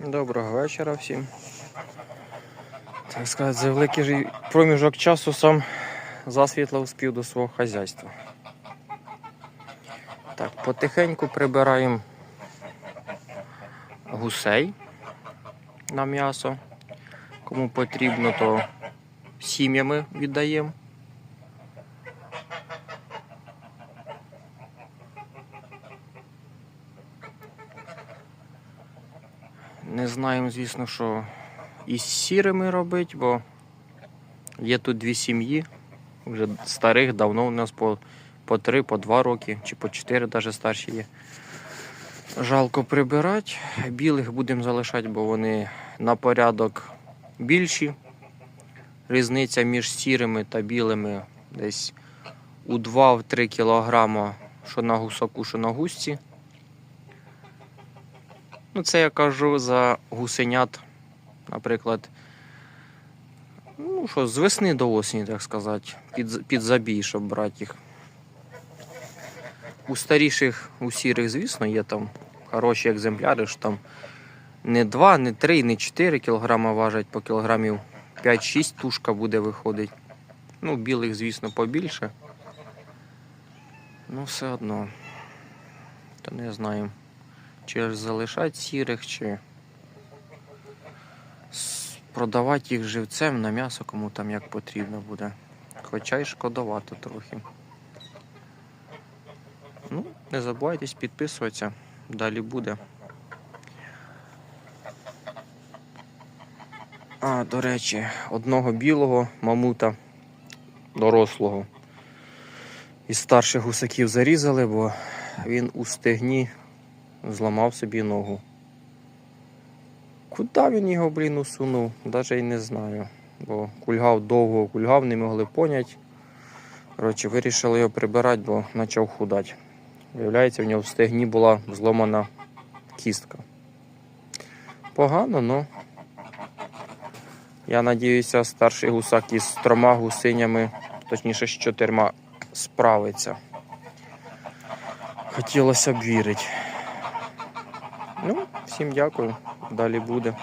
Доброго вечора всім. Так сказати, за великий проміжок часу сам засвітло успів до свого хазяйства. Так, потихеньку прибираємо гусей на м'ясо. Кому потрібно, то сім'ями віддаємо. Не знаємо, звісно, що із сірими робити, бо є тут дві сім'ї. Вже старих, давно у нас по, по три, по два роки, чи по чотири навіть старші є. Жалко прибирати. Білих будемо залишати, бо вони на порядок більші. Різниця між сірими та білими десь у 2-3 кілограма, що на гусаку, що на гусці. Ну, це я кажу за гусенят, наприклад. Ну, що, з весни до осені, так сказати, під, під забій, щоб брати їх. У старіших, у сірих, звісно, є там хороші екземпляри, що там не 2, не 3, не 4 кілограма важать, по кілограмів 5-6 тушка буде виходить. Ну, білих, звісно, побільше. Ну, все одно. То не знаю. Чи залишати сірих, чи продавати їх живцем на м'ясо, кому там як потрібно буде. Хоча й шкодувати трохи. Ну, не забувайтесь підписуватися. Далі буде. А, до речі, одного білого мамута дорослого із старших гусаків зарізали, бо він у стегні зламав собі ногу. Куди він його, блін, усунув? Навіть і не знаю. Бо кульгав довго кульгав, не могли поняти. Коротше, вирішили його прибирати, бо почав худати. Виявляється, в нього в стегні була зломана кістка. Погано, але я надіюся, старший гусак із трьома гусинями, точніше з чотирма, справиться. Хотілося б вірити. Ну, всім дякую. Далі буде.